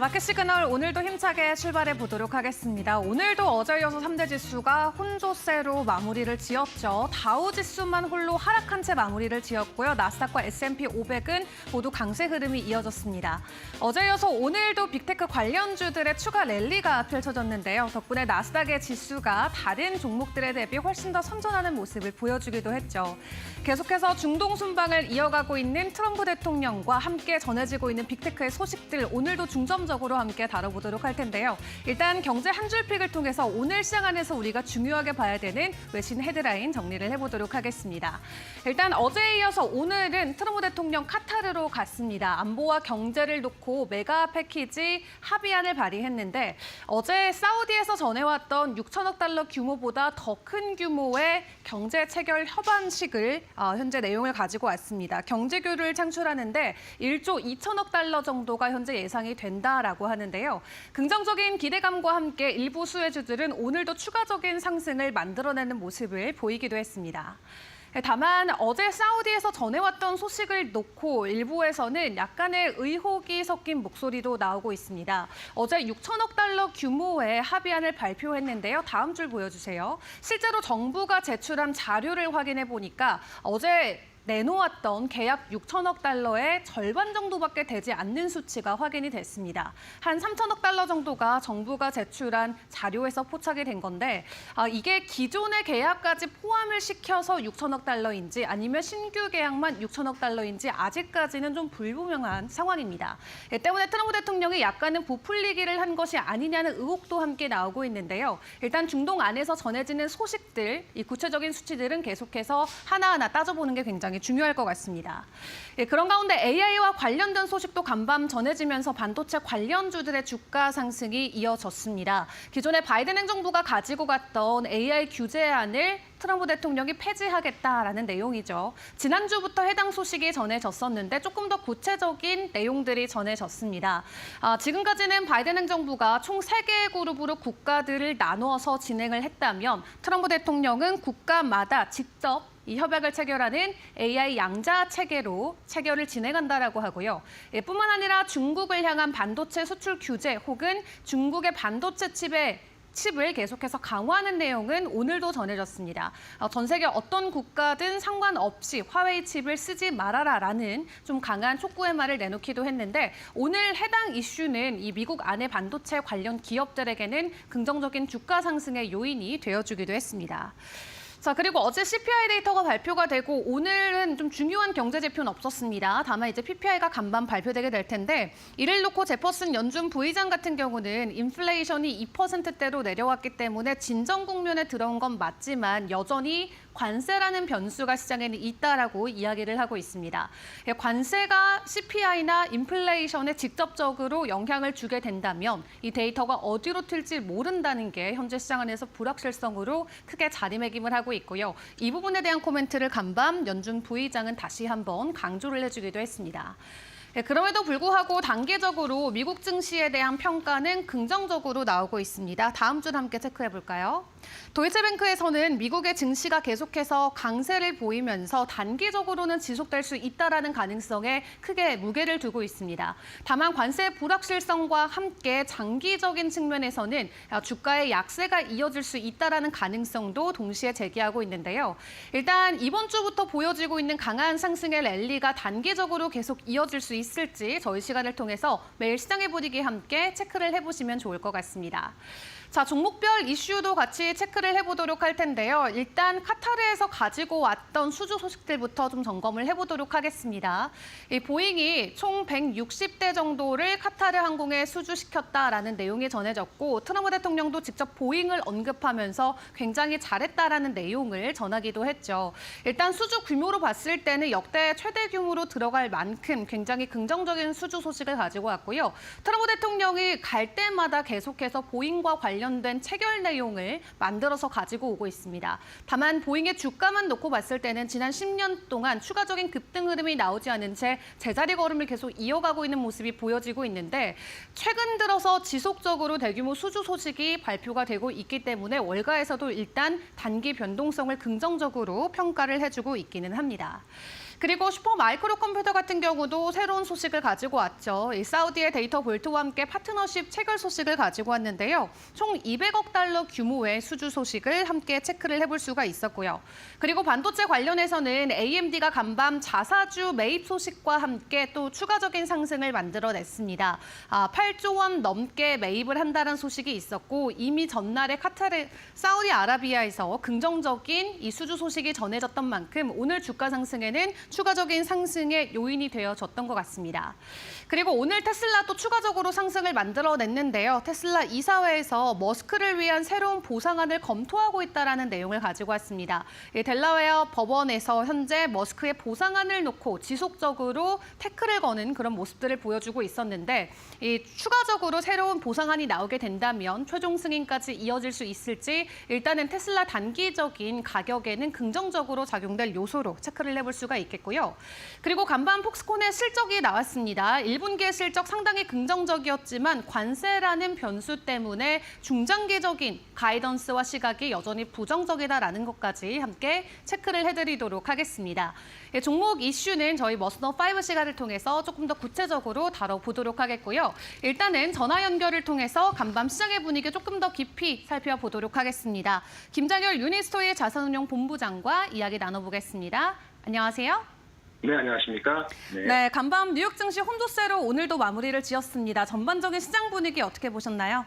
마켓 시그널 오늘도 힘차게 출발해 보도록 하겠습니다. 오늘도 어제 이어서 3대 지수가 혼조세로 마무리를 지었죠. 다우 지수만 홀로 하락한 채 마무리를 지었고요. 나스닥과 S&P 500은 모두 강세 흐름이 이어졌습니다. 어제 이어서 오늘도 빅테크 관련주들의 추가 랠리가 펼쳐졌는데요. 덕분에 나스닥의 지수가 다른 종목들에 대비 훨씬 더 선전하는 모습을 보여주기도 했죠. 계속해서 중동 순방을 이어가고 있는 트럼프 대통령과 함께 전해지고 있는 빅테크의 소식들 오늘도 중점 적으로 함께 다뤄보도록 할 텐데요. 일단 경제 한 줄 픽을 통해서 오늘 시장 안에서 우리가 중요하게 봐야 되는 외신 헤드라인 정리를 해보도록 하겠습니다. 일단 어제에 이어서 오늘은 트럼프 대통령 카타르로 갔습니다. 안보와 경제를 놓고 메가 패키지 합의안을 발의했는데 어제 사우디에서 전해왔던 6천억 달러 규모보다 더 큰 규모의 경제 체결 협안식을 어, 현재 내용을 가지고 왔습니다. 경제교류를 창출하는데 1조 2천억 달러 정도가 현재 예상이 된다 라고 하는데요. 긍정적인 기대감과 함께 일부 수혜주들은 오늘도 추가적인 상승을 만들어내는 모습을 보이기도 했습니다. 다만 어제 사우디에서 전해왔던 소식을 놓고 일부에서는 약간의 의혹이 섞인 목소리도 나오고 있습니다. 어제 6천억 달러 규모의 합의안을 발표했는데요. 다음 줄 보여주세요. 실제로 정부가 제출한 자료를 확인해 보니까 어제 내놓았던 계약 6천억 달러의 절반 정도밖에 되지 않는 수치가 확인이 됐습니다. 한 3천억 달러 정도가 정부가 제출한 자료에서 포착이 된 건데 아, 이게 기존의 계약까지 포함을 시켜서 6천억 달러인지 아니면 신규 계약만 6천억 달러인지 아직까지는 좀 불분명한 상황입니다. 예, 때문에 트럼프 대통령이 약간은 부풀리기를 한 것이 아니냐는 의혹도 함께 나오고 있는데요. 일단 중동 안에서 전해지는 소식들, 이 구체적인 수치들은 계속해서 하나하나 따져보는 게 굉장히 중요할 것 같습니다. 예, 그런 가운데 AI와 관련된 소식도 간밤 전해지면서 반도체 관련주들의 주가 상승이 이어졌습니다. 기존에 바이든 행정부가 가지고 갔던 AI 규제안을 트럼프 대통령이 폐지하겠다라는 내용이죠. 지난주부터 해당 소식이 전해졌었는데 조금 더 구체적인 내용들이 전해졌습니다. 아, 지금까지는 바이든 행정부가 총 세개의 그룹으로 국가들을 나누어서 진행을 했다면 트럼프 대통령은 국가마다 직접 이 협약을 체결하는 AI 양자 체계로 체결을 진행한다라고 하고요. 예, 뿐만 아니라 중국을 향한 반도체 수출 규제 혹은 중국의 반도체 칩에 칩을 계속해서 강화하는 내용은 오늘도 전해졌습니다. 어, 전 세계 어떤 국가든 상관없이 화웨이 칩을 쓰지 말아라라는 좀 강한 촉구의 말을 내놓기도 했는데 오늘 해당 이슈는 이 미국 안의 반도체 관련 기업들에게는 긍정적인 주가 상승의 요인이 되어주기도 했습니다. 자, 그리고 어제 CPI 데이터가 발표가 되고 오늘은 좀 중요한 경제 지표는 없었습니다. 다만 이제 PPI가 간밤 발표되게 될 텐데 이를 놓고 제퍼슨 연준 부의장 같은 경우는 인플레이션이 2%대로 내려왔기 때문에 진정 국면에 들어온 건 맞지만 여전히 관세라는 변수가 시장에는 있다라고 이야기를 하고 있습니다. 예, 관세가 CPI나 인플레이션에 직접적으로 영향을 주게 된다면 이 데이터가 어디로 튈지 모른다는 게 현재 시장 안에서 불확실성으로 크게 자리매김을 하고 있고요. 이 부분에 대한 코멘트를 간밤 연준 부의장은 다시 한번 강조를 해주기도 했습니다. 예, 그럼에도 불구하고 단계적으로 미국 증시에 대한 평가는 긍정적으로 나오고 있습니다. 다음 줄 함께 체크해 볼까요? 도이체뱅크에서는 미국의 증시가 계속해서 강세를 보이면서 단기적으로는 지속될 수 있다라는 가능성에 크게 무게를 두고 있습니다. 다만 관세 불확실성과 함께 장기적인 측면에서는 주가의 약세가 이어질 수 있다라는 가능성도 동시에 제기하고 있는데요. 일단 이번 주부터 보여지고 있는 강한 상승의 랠리가 단기적으로 계속 이어질 수 있을지 저희 시간을 통해서 매일 시장의 분위기 함께 체크를 해보시면 좋을 것 같습니다. 자, 종목별 이슈도 같이 체크를 해보도록 할 텐데요. 일단 카타르에서 가지고 왔던 수주 소식들부터 좀 점검을 해보도록 하겠습니다. 이 보잉이 총 160대 정도를 카타르 항공에 수주시켰다라는 내용이 전해졌고 트럼프 대통령도 직접 보잉을 언급하면서 굉장히 잘했다라는 내용을 전하기도 했죠. 일단 수주 규모로 봤을 때는 역대 최대 규모로 들어갈 만큼 굉장히 긍정적인 수주 소식을 가지고 왔고요. 트럼프 대통령이 갈 때마다 계속해서 보잉과 관련 된 체결 내용을 만들어서 가지고 오고 있습니다. 다만 보잉의 주가만 놓고 봤을 때는 지난 10년 동안 추가적인 급등 흐름이 나오지 않은 채 제자리 걸음을 계속 이어가고 있는 모습이 보여지고 있는데 최근 들어서 지속적으로 대규모 수주 소식이 발표가 되고 있기 때문에 월가에서도 일단 단기 변동성을 긍정적으로 평가를 해주고 있기는 합니다. 그리고 슈퍼 마이크로 컴퓨터 같은 경우도 새로운 소식을 가지고 왔죠. 이 사우디의 데이터 볼트와 함께 파트너십 체결 소식을 가지고 왔는데요. 총 200억 달러 규모의 수주 소식을 함께 체크를 해볼 수가 있었고요. 그리고 반도체 관련해서는 AMD가 간밤 자사주 매입 소식과 함께 또 추가적인 상승을 만들어냈습니다. 아, 8조 원 넘게 매입을 한다는 소식이 있었고 이미 전날에 카타르, 사우디아라비아에서 긍정적인 이 수주 소식이 전해졌던 만큼 오늘 주가 상승에는 추가적인 상승의 요인이 되어졌던 것 같습니다. 그리고 오늘 테슬라 또 추가적으로 상승을 만들어냈는데요. 테슬라 이사회에서 머스크를 위한 새로운 보상안을 검토하고 있다라는 내용을 가지고 왔습니다. 이 델라웨어 법원에서 현재 머스크의 보상안을 놓고 지속적으로 태클을 거는 그런 모습들을 보여주고 있었는데 이 추가적으로 새로운 보상안이 나오게 된다면 최종 승인까지 이어질 수 있을지 일단은 테슬라 단기적인 가격에는 긍정적으로 작용될 요소로 체크를 해볼 수가 있겠 고요. 그리고 간밤 폭스콘의 실적이 나왔습니다. 1분기의 실적 상당히 긍정적이었지만 관세라는 변수 때문에 중장기적인 가이던스와 시각이 여전히 부정적이다라는 것까지 함께 체크를 해드리도록 하겠습니다. 예, 종목 이슈는 저희 머스너 5 시간을 통해서 조금 더 구체적으로 다뤄보도록 하겠고요. 일단은 전화 연결을 통해서 간밤 시장의 분위기 조금 더 깊이 살펴보도록 하겠습니다. 김장열 유니스토의 자산운용 본부장과 이야기 나눠보겠습니다. 안녕하세요. 네, 안녕하십니까? 네, 간밤 뉴욕 증시 혼조세로 오늘도 마무리를 지었습니다. 전반적인 시장 분위기 어떻게 보셨나요?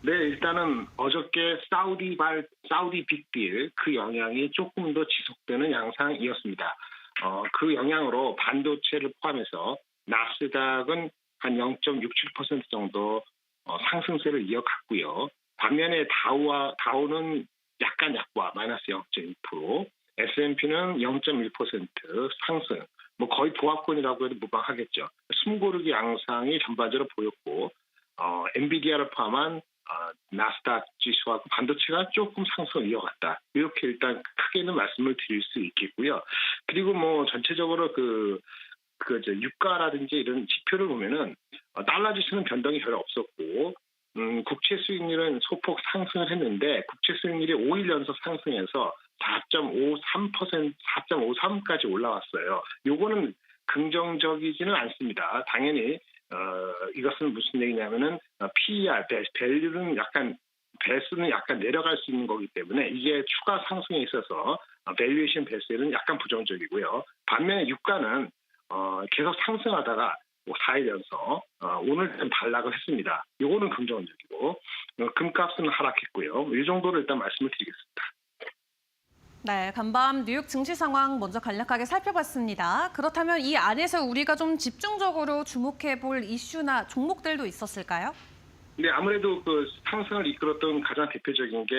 네, 일단은 어저께 사우디 발, 사우디 빅딜 그 영향이 조금 더 지속되는 양상이었습니다. 어, 그 영향으로 반도체를 포함해서 나스닥은 한 0.67% 정도 어, 상승세를 이어갔고요. 반면에 다우와 다우는 약간 약과 마이너스 0.2%, S&P는 0.1% 상승, 뭐 거의 보합권이라고 해도 무방하겠죠. 숨고르기 양상이 전반적으로 보였고, 어, 엔비디아를 포함한 어, 나스닥 지수하고 반도체가 조금 상승을 이어갔다. 이렇게 일단 크게는 말씀을 드릴 수 있겠고요. 그리고 뭐 전체적으로 그, 그, 이제 유가라든지 이런 지표를 보면은 어, 달러 지수는 변동이 별로 없었고, 음, 국채 수익률은 소폭 상승을 했는데, 국채 수익률이 5일 연속 상승해서 4.53%, 4.53까지 올라왔어요. 요거는 긍정적이지는 않습니다. 당연히 어, 이것은 무슨 얘기냐면은 어, PER, 배, 밸류는 약간 배수는 약간 내려갈 수 있는 거기 때문에 이게 추가 상승에 있어서 어, 밸류에이션 배수에는 약간 부정적이고요. 반면에 유가는 어, 계속 상승하다가 4일 연속 어, 오늘 좀 반락을 했습니다. 요거는 긍정적이고 어, 금값은 하락했고요. 이 정도로 일단 말씀을 드리겠습니다. 네, 간밤 뉴욕 증시 상황 먼저 간략하게 살펴봤습니다. 그렇다면 이 안에서 우리가 좀 집중적으로 주목해 볼 이슈나 종목들도 있었을까요? 네, 아무래도 그 상승을 이끌었던 가장 대표적인 게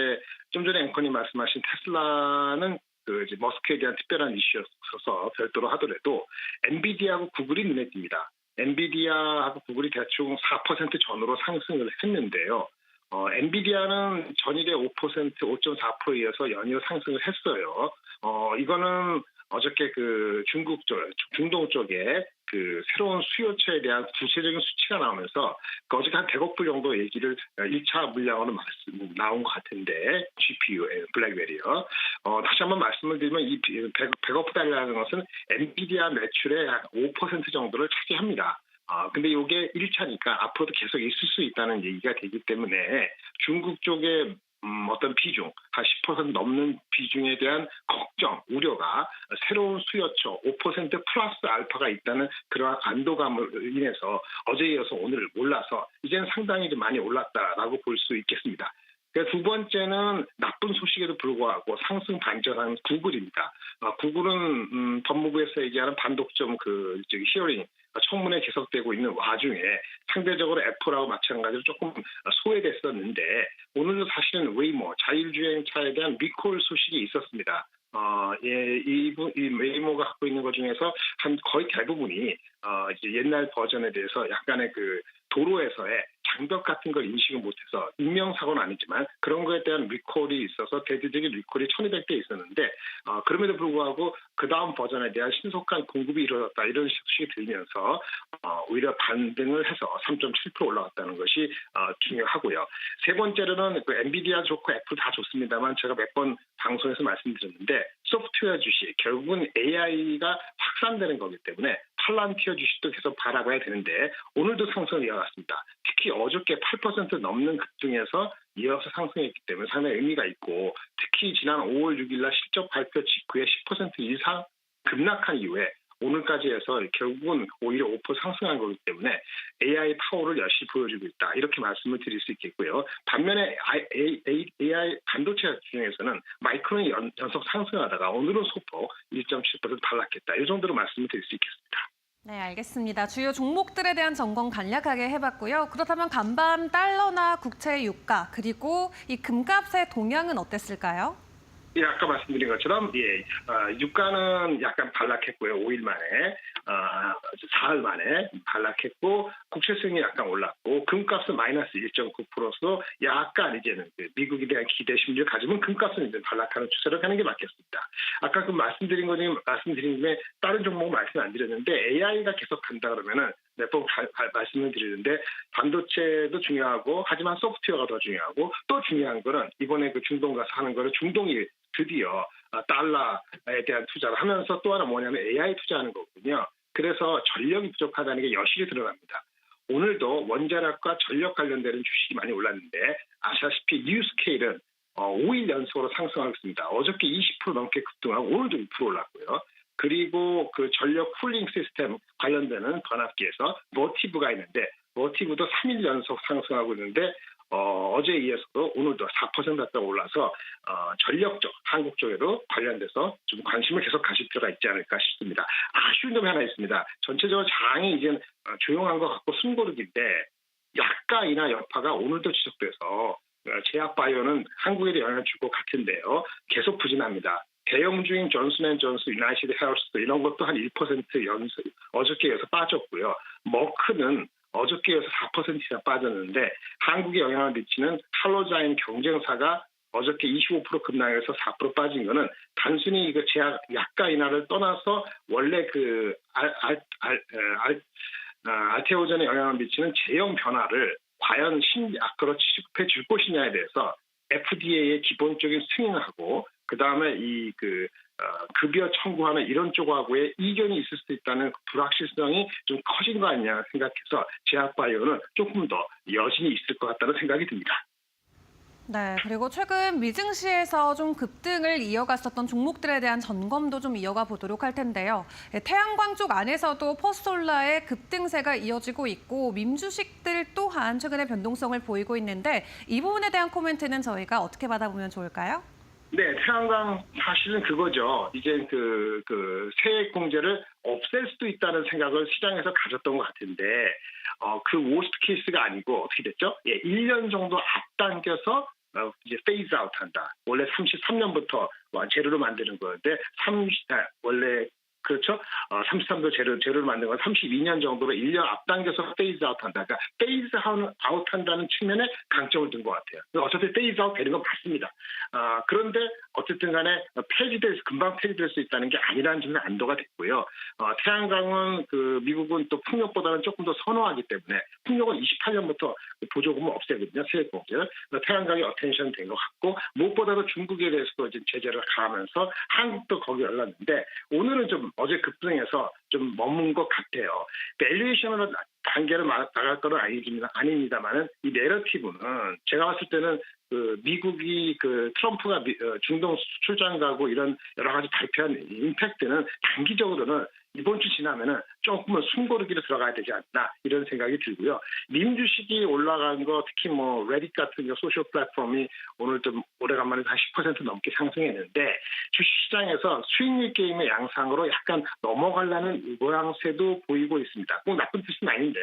좀 전에 앵커님 말씀하신 테슬라는 그 이제 머스크에 대한 특별한 이슈였어서 별도로 하더라도 엔비디아하고 구글이 눈에 띕니다. 엔비디아하고 구글이 대충 4% 전후로 상승을 했는데요. 어, 엔비디아는 전일에 5%, 5.4%에 이어서 연이어 상승을 했어요. 어, 이거는 어저께 그 중국 쪽, 중동 쪽에 그 새로운 수요처에 대한 구체적인 수치가 나오면서 그 어저께 한 100억 불 정도 얘기를 1차 물량으로 말씀, 나온 것 같은데 GPU, 블랙베리어. 어, 다시 한번 말씀을 드리면 이 100, 100억 달러라는 것은 엔비디아 매출의 약5% 정도를 차지합니다. 아, 근데 이게 1차니까 앞으로도 계속 있을 수 있다는 얘기가 되기 때문에 중국 쪽에 음, 어떤 비중, 한 10% 넘는 비중에 대한 걱정, 우려가 새로운 수요처 5% 플러스 알파가 있다는 그러한 안도감을 인해서 어제 이어서 오늘 올라서 이제는 상당히 좀 많이 올랐다라고 볼 수 있겠습니다. 두 번째는 나쁜 소식에도 불구하고 상승 반전한 구글입니다. 어, 구글은 음, 법무부에서 얘기하는 반독점 그 히어링 청문회 계속되고 있는 와중에 상대적으로 애플하고 마찬가지로 조금 소외됐었는데 오늘도 사실은 웨이모 자율주행차에 대한 리콜 소식이 있었습니다. 어, 예, 이, 이 웨이모가 갖고 있는 것 중에서 한 거의 대부분이 어, 옛날 버전에 대해서 약간의 그 도로에서의 장벽 같은 걸 인식을 못해서 인명사고는 아니지만 그런 거에 대한 리콜이 있어서 대대적인 리콜이 1200대 있었는데 어, 그럼에도 불구하고 그 다음 버전에 대한 신속한 공급이 이루어졌다 이런 소식이 들면서 어, 오히려 반등을 해서 3.7% 올라갔다는 것이 어, 중요하고요. 세 번째로는 그 엔비디아 좋고 애플 다 좋습니다만 제가 몇 번 방송에서 말씀드렸는데 소프트웨어 주식 결국은 AI가 확산되는 거기 때문에 팔란티어 주식도 계속 바라봐야 되는데 오늘도 상승을 이어갔습니다. 특히 어저께 8% 넘는 급등에서 이어서 상승했기 때문에 상당히 의미가 있고 특히 지난 5월 6일 날 실적 발표 직후에 10% 이상 급락한 이후에 오늘까지 해서 결국은 오히려 5% 상승한 거기 때문에 AI 파워를 열심히 보여주고 있다. 이렇게 말씀을 드릴 수 있겠고요. 반면에 AI 반도체 중에서는 마이크론이 연, 연속 상승하다가 오늘은 소폭 1.7% 반락했다. 이 정도로 말씀을 드릴 수 있겠습니다. 네, 알겠습니다. 주요 종목들에 대한 점검 간략하게 해봤고요. 그렇다면 간밤 달러나 국채 유가 그리고 이 금값의 동향은 어땠을까요? 예, 아까 말씀드린 것처럼 예, 어, 유가는 약간 반락했고요. 5일 만에 어, 사흘 만에 반락했고 국채수익이 약간 올랐고 금값은 마이너스 1.9%로 약간 이제는 그 미국에 대한 기대 심리를 가지면 금값은 이제 반락하는 추세로 가는 게 맞겠습니다. 아까 그 말씀드린 거 중에 말씀드린 김에 다른 종목 말씀 안 드렸는데 AI가 계속 간다 그러면은 몇번 말씀을 드리는데 반도체도 중요하고 하지만 소프트웨어가 더 중요하고 또 중요한 거는 이번에 그 중동 가서 하는 거는 중동이 드디어 달러에 대한 투자를 하면서 또 하나 뭐냐면 AI 투자하는 거거든요. 그래서 전력이 부족하다는 게 여실히 드러납니다. 오늘도 원자력과 전력 관련되는 주식이 많이 올랐는데 아시다시피 뉴스케일은 5일 연속으로 상승하고 있습니다. 어저께 20% 넘게 급등하고 오늘도 2% 올랐고요. 그리고 그 전력 쿨링 시스템 관련되는 변압기에서 모티브가 있는데 모티브도 3일 연속 상승하고 있는데 어, 어제에 이어서도 오늘도 4% 가까이 올라서 어, 전력 쪽, 한국 쪽에도 관련돼서 좀 관심을 계속 가실 필요가 있지 않을까 싶습니다. 아쉬운 점이 하나 있습니다. 전체적으로 장이 이제 어, 조용한 것 같고 숨고르기인데 약가이나 여파가 오늘도 지속돼서 어, 제약바이오는 한국에도 영향을 줄것 같은데요. 계속 부진합니다. 대형 주인 존슨앤존슨, 유나이티드 헬스 이런 것도 한 1% 연속 어저께 에서 빠졌고요. 머크는 어저께 에서 4% 이상 빠졌는데 한국에 영향을 미치는 할로자인 경쟁사가 어저께 25% 급락해서 4% 빠진 거는 단순히 이거 제약 약가 인하를 떠나서 원래 그 알, 알, 알, 알, 알테오전에 영향을 미치는 제형 변화를 과연 신약으로 취급해 줄 것이냐에 대해서 FDA의 기본적인 승인하고 그 다음에 이그 어, 급여 청구하는 이런 쪽하고의 이견이 있을 수 있다는 그 불확실성이 좀 커진 거 아니냐 생각해서 제약바이오는 조금 더 여진이 있을 것 같다는 생각이 듭니다. 네, 그리고 최근 미증시에서 좀 급등을 이어갔었던 종목들에 대한 점검도 좀 이어가 보도록 할 텐데요. 네, 태양광 쪽 안에서도 퍼스톨라의 급등세가 이어지고 있고 민주식들 또한 최근에 변동성을 보이고 있는데 이 부분에 대한 코멘트는 저희가 어떻게 받아보면 좋을까요? 네, 태양광 사실은 그거죠. 이제 그, 그 세액 공제를 없앨 수도 있다는 생각을 시장에서 가졌던 것 같은데, 어, 그 워스트 케이스가 아니고 어떻게 됐죠? 예, 1년 정도 앞당겨서 어, 이제 페이즈 아웃 한다. 원래 33년부터 재료로 만드는 거였는데 30, 아, 원래 그렇죠? 어, 33도 재료, 재료를 만든 건 32년 정도로 1년 앞당겨서 페이즈 아웃 한다. 그러니까 페이즈 아웃 한다는 측면에 강점을 둔 것 같아요. 어차피 페이즈 아웃 되는 건 맞습니다. 아, 그런데 어쨌든 간에 폐지될, 금방 폐지될 수 있다는 게 아니라는 점은 안도가 됐고요. 어, 태양광은 그 미국은 또 풍력보다는 조금 더 선호하기 때문에 풍력은 28년부터 보조금을 없애거든요. 세액공제를. 태양광이 어텐션 된 것 같고 무엇보다도 중국에 대해서도 이제 제재를 가하면서 한국도 거기 열렸는데 오늘은 좀 어제 급등해서 좀 머문 것 같아요. 밸류에이션으로 단계를 나갈 거는 아닙니다. 아닙니다만은 이 내러티브는 제가 봤을 때는 그 미국이 그 트럼프가 어, 중동 출장 가고 이런 여러 가지 발표한 임팩트는 단기적으로는 이번 주 지나면은 조금은 숨고르기로 들어가야 되지 않나 이런 생각이 들고요. 민 주식이 올라간 거 특히 뭐 레딧 같은 거 소셜 플랫폼이 오늘 좀 오래간만에 한 10% 넘게 상승했는데 주식시장에서 수익률 게임의 양상으로 약간 넘어가려는 모양새도 보이고 있습니다. 꼭 나쁜 뜻은 아닌데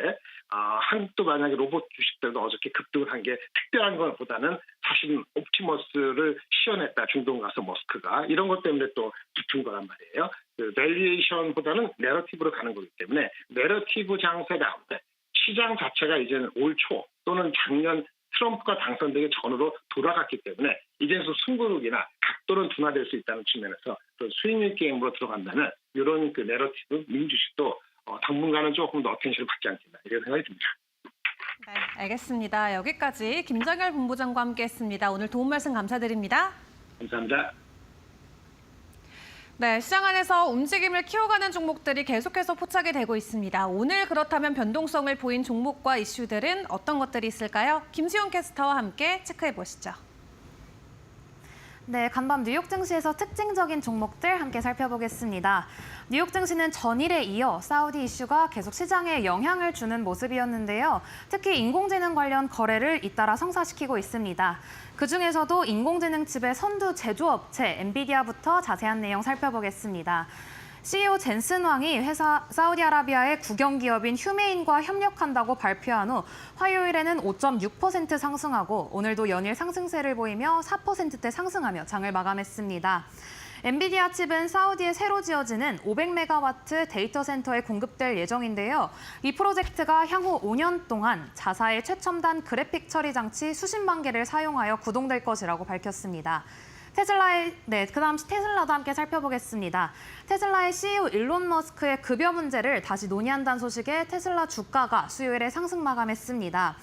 어, 한국도 만약에 로봇 주식들도 어저께 급등을 한 게 특별한 것보다는 사실 옵티머스를 시연했다 중동 가서 머스크가 이런 것 때문에 또 붙은 거란 말이에요. 그 밸류에이션보다는 내러티브로 가는 거기 때문에 내러티브 장세 다음에 시장 자체가 이제는 올 초 또는 작년 트럼프가 당선되기 전으로 돌아갔기 때문에 이제서 승부욕이나 각도는 둔화될 수 있다는 측면에서 또 수익률 게임으로 들어간다는 이런 그 내러티브 민주식도 어, 당분간은 조금 더 어텐션을 받지 않겠나 이런 생각이 듭니다. 네, 알겠습니다. 여기까지 김정열 본부장과 함께했습니다. 오늘 도움 말씀 감사드립니다. 감사합니다. 네, 시장 안에서 움직임을 키워가는 종목들이 계속해서 포착이 되고 있습니다. 오늘 그렇다면 변동성을 보인 종목과 이슈들은 어떤 것들이 있을까요? 김수영 캐스터와 함께 체크해 보시죠. 네, 간밤 뉴욕 증시에서 특징적인 종목들 함께 살펴보겠습니다. 뉴욕 증시는 전일에 이어 사우디 이슈가 계속 시장에 영향을 주는 모습이었는데요. 특히 인공지능 관련 거래를 잇따라 성사시키고 있습니다. 그중에서도 인공지능 칩의 선두 제조업체 엔비디아부터 자세한 내용 살펴보겠습니다. CEO 젠슨 왕이 회사 사우디아라비아의 국영 기업인 휴메인과 협력한다고 발표한 후 화요일에는 5.6% 상승하고 오늘도 연일 상승세를 보이며 4%대 상승하며 장을 마감했습니다. 엔비디아 칩은 사우디에 새로 지어지는 500메가와트 데이터 센터에 공급될 예정인데요. 이 프로젝트가 향후 5년 동안 자사의 최첨단 그래픽 처리 장치 수십만 개를 사용하여 구동될 것이라고 밝혔습니다. 테슬라의 네, 그다음 테슬라도 함께 살펴보겠습니다. 테슬라의 CEO 일론 머스크의 급여 문제를 다시 논의한다는 소식에 테슬라 주가가 수요일에 상승 마감했습니다.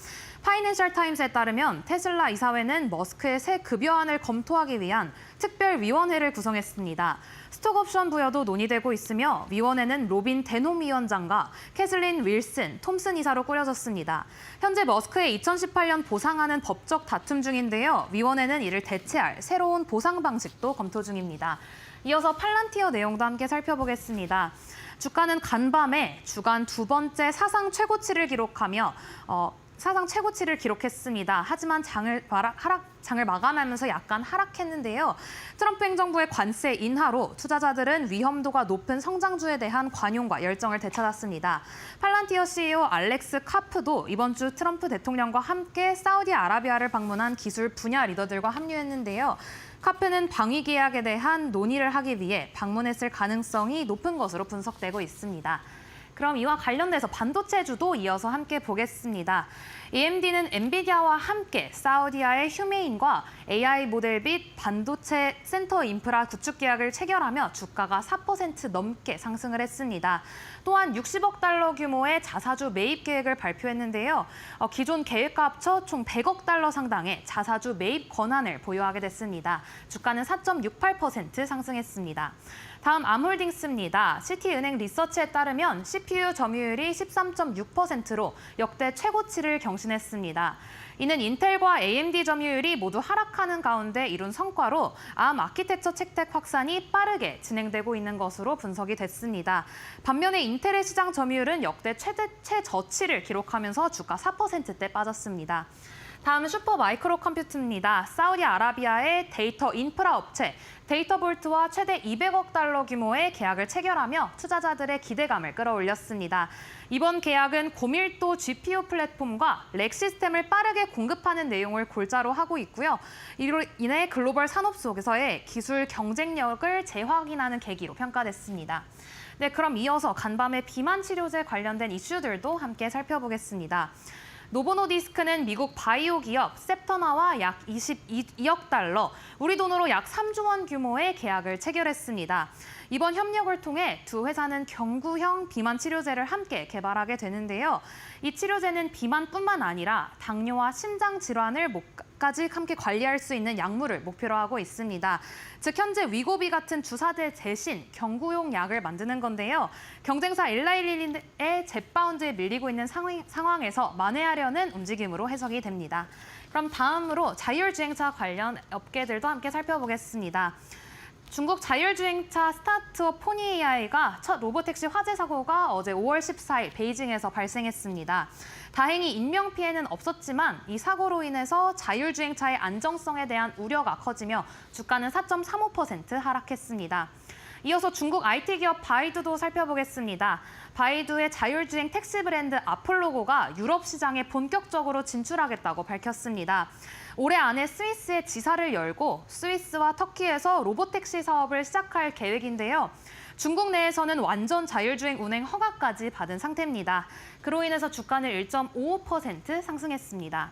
파이낸셜 타임스에 따르면 테슬라 이사회는 머스크의 새 급여안을 검토하기 위한 특별위원회를 구성했습니다. 스톡옵션 부여도 논의되고 있으며 위원회는 로빈 데놈 위원장과 캐슬린 윌슨, 톰슨 이사로 꾸려졌습니다. 현재 머스크의 2018년 보상하는 법적 다툼 중인데요. 위원회는 이를 대체할 새로운 보상 방식도 검토 중입니다. 이어서 팔란티어 내용도 함께 살펴보겠습니다. 주가는 간밤에 주간 두 번째 사상 최고치를 기록하며 어, 사상 최고치를 기록했습니다. 하지만 장을 하락, 장을 마감하면서 약간 하락했는데요. 트럼프 행정부의 관세 인하로 투자자들은 위험도가 높은 성장주에 대한 관용과 열정을 되찾았습니다. 팔란티어 CEO 알렉스 카프도 이번 주 트럼프 대통령과 함께 사우디아라비아를 방문한 기술 분야 리더들과 합류했는데요. 카프는 방위 계약에 대한 논의를 하기 위해 방문했을 가능성이 높은 것으로 분석되고 있습니다. 그럼 이와 관련돼서 반도체주도 이어서 함께 보겠습니다. AMD는 엔비디아와 함께 사우디아의 휴메인과 AI 모델 및 반도체 센터 인프라 구축 계약을 체결하며 주가가 4% 넘게 상승을 했습니다. 또한 60억 달러 규모의 자사주 매입 계획을 발표했는데요. 어, 기존 계획과 합쳐 총 100억 달러 상당의 자사주 매입 권한을 보유하게 됐습니다. 주가는 4.68% 상승했습니다. 다음 암홀딩스입니다. 시티은행 리서치에 따르면 CPU 점유율이 13.6%로 역대 최고치를 경신했습니다. 이는 인텔과 AMD 점유율이 모두 하락하는 가운데 이룬 성과로 암 아키텍처 책택 확산이 빠르게 진행되고 있는 것으로 분석이 됐습니다. 반면에 인텔의 시장 점유율은 역대 최대 최저치를 기록하면서 주가 4%대 빠졌습니다. 다음은 슈퍼 마이크로 컴퓨터입니다. 사우디아라비아의 데이터 인프라 업체 데이터볼트와 최대 200억 달러 규모의 계약을 체결하며 투자자들의 기대감을 끌어올렸습니다. 이번 계약은 고밀도 GPU 플랫폼과 렉 시스템을 빠르게 공급하는 내용을 골자로 하고 있고요. 이로 인해 글로벌 산업 속에서의 기술 경쟁력을 재확인하는 계기로 평가됐습니다. 네, 그럼 이어서 간밤의 비만 치료제 관련된 이슈들도 함께 살펴보겠습니다. 노보노디스크는 미국 바이오 기업 셉터나와 약 22억 달러, 우리 돈으로 약 3조 원 규모의 계약을 체결했습니다. 이번 협력을 통해 두 회사는 경구형 비만 치료제를 함께 개발하게 되는데요. 이 치료제는 비만뿐만 아니라 당뇨와 심장 질환을 목 까지 함께 관리할 수 있는 약물을 목표로 하고 있습니다. 즉 현재 위고비 같은 주사제 대신 경구용 약을 만드는 건데요. 경쟁사 엘라일리의 젯바운드에 밀리고 있는 상황, 상황 에서 만회하려는 움직임으로 해석이 됩니다. 그럼 다음으로 자율주행차 관련 업계들도 함께 살펴보겠습니다. 중국 자율주행차 스타트업 포니 AI가 첫 로보택시 화재 사고가 어제 5월 14일 베이징에서 발생했습니다. 다행히 인명 피해는 없었지만 이 사고로 인해서 자율주행차의 안정성에 대한 우려가 커지며 주가는 4.35% 하락했습니다. 이어서 중국 IT 기업 바이두도 살펴보겠습니다. 바이두의 자율주행 택시 브랜드 아폴로고가 유럽 시장에 본격적으로 진출하겠다고 밝혔습니다. 올해 안에 스위스에 지사를 열고 스위스와 터키에서 로보택시 사업을 시작할 계획인데요. 중국 내에서는 완전 자율주행 운행 허가까지 받은 상태입니다. 그로 인해서 주가는 1.55% 상승했습니다.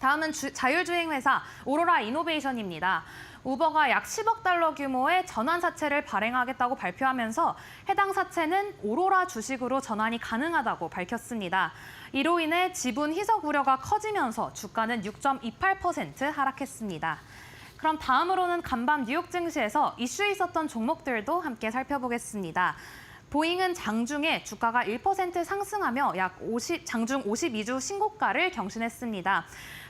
다음은 주- 자율주행 회사 오로라 이노베이션입니다. 우버가 약 10억 달러 규모의 전환 사채를 발행하겠다고 발표하면서 해당 사채는 오로라 주식으로 전환이 가능하다고 밝혔습니다. 이로 인해 지분 희석 우려가 커지면서 주가는 6.28% 하락했습니다. 그럼 다음으로는 간밤 뉴욕 증시에서 이슈 있었던 종목들도 함께 살펴보겠습니다. 보잉은 장중에 주가가 1% 상승하며 약 50, 장중 52주 신고가를 경신했습니다.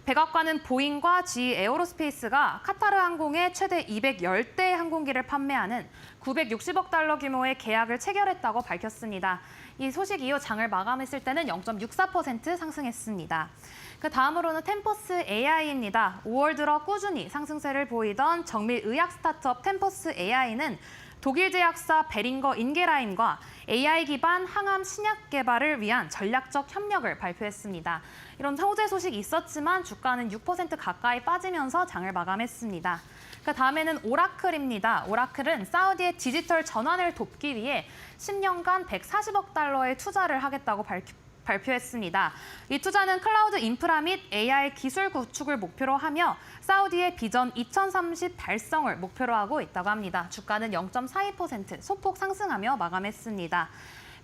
백악관은 보잉과 GE 에어로스페이스가 카타르 항공에 최대 210대 항공기를 판매하는 960억 달러 규모의 계약을 체결했다고 밝혔습니다. 이 소식 이후 장을 마감했을 때는 0.64% 상승했습니다. 그 다음으로는 템포스 AI입니다. 5월 들어 꾸준히 상승세를 보이던 정밀 의학 스타트업 템포스 AI는 독일 제약사 베링거 인게라임과 AI 기반 항암 신약 개발을 위한 전략적 협력을 발표했습니다. 이런 호재 소식이 있었지만 주가는 6% 가까이 빠지면서 장을 마감했습니다. 그 다음에는 오라클입니다. 오라클은 사우디의 디지털 전환을 돕기 위해 10년간 140억 달러의 투자를 하겠다고 밝, 발표했습니다. 이 투자는 클라우드 인프라 및 AI 기술 구축을 목표로 하며 사우디의 비전 2030 달성을 목표로 하고 있다고 합니다. 주가는 0.42% 소폭 상승하며 마감했습니다.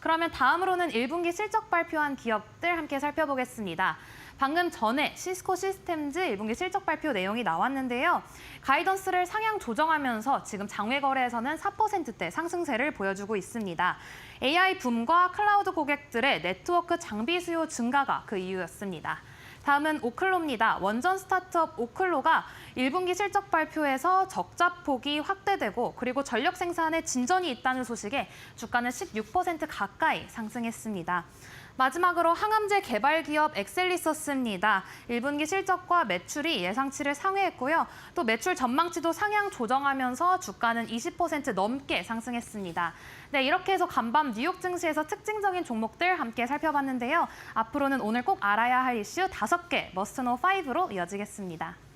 그러면 다음으로는 1분기 실적 발표한 기업들 함께 살펴보겠습니다. 방금 전에 시스코 시스템즈 1분기 실적 발표 내용이 나왔는데요. 가이던스를 상향 조정하면서 지금 장외 거래에서는 4%대 상승세를 보여주고 있습니다. AI 붐과 클라우드 고객들의 네트워크 장비 수요 증가가 그 이유였습니다. 다음은 오클로입니다. 원전 스타트업 오클로가 1분기 실적 발표에서 적자 폭이 확대되고 그리고 전력 생산에 진전이 있다는 소식에 주가는 16% 가까이 상승했습니다. 마지막으로 항암제 개발 기업 엑셀리서스입니다. 1분기 실적과 매출이 예상치를 상회했고요. 또 매출 전망치도 상향 조정하면서 주가는 20% 넘게 상승했습니다. 네, 이렇게 해서 간밤 뉴욕 증시에서 특징적인 종목들 함께 살펴봤는데요. 앞으로는 오늘 꼭 알아야 할 이슈 5개 머스트노 5로 이어지겠습니다.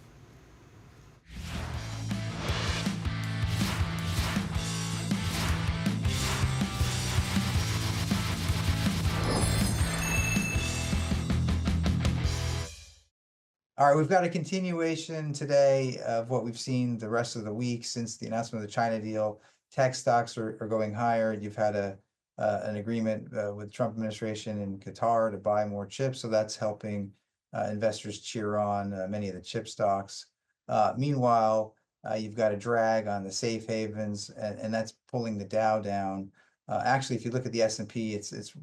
All right, we've got a continuation today of what we've seen the rest of the week since the announcement of the China deal. Tech stocks are, are going higher. You've had a, uh, an agreement, uh, with Trump administration in Qatar to buy more chips, so that's helping, uh, investors cheer on, uh, many of the chip stocks. Uh, meanwhile, uh, you've got a drag on the safe havens and, and that's pulling the Dow down. Actually, if you look at the S and P, it's, it's,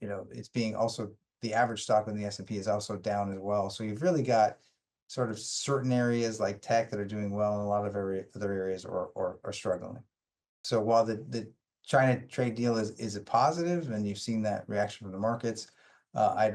you know, it's being also the average stock in the S and P is also down as well. So you've really got sort of certain areas like tech that are doing well and a lot of other areas are, are, are struggling. So while the, the China trade deal is, is a positive and you've seen that reaction from the markets, uh, I'd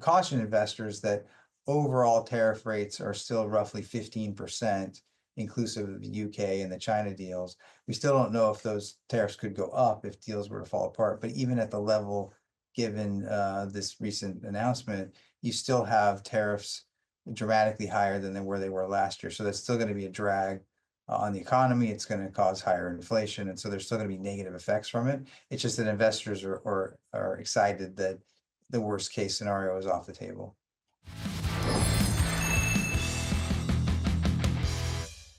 caution investors that overall tariff rates are still roughly fifteen percent inclusive of the UK and the China deals. We still don't know if those tariffs could go up if deals were to fall apart, but even at the level given uh, this recent announcement, you still have tariffs dramatically higher than they were they were last year. So that's still going to be a drag on the economy. It's going to cause higher inflation, and so there's still going to be negative effects from it. It's just that investors are are, are excited that the worst case scenario is off the table.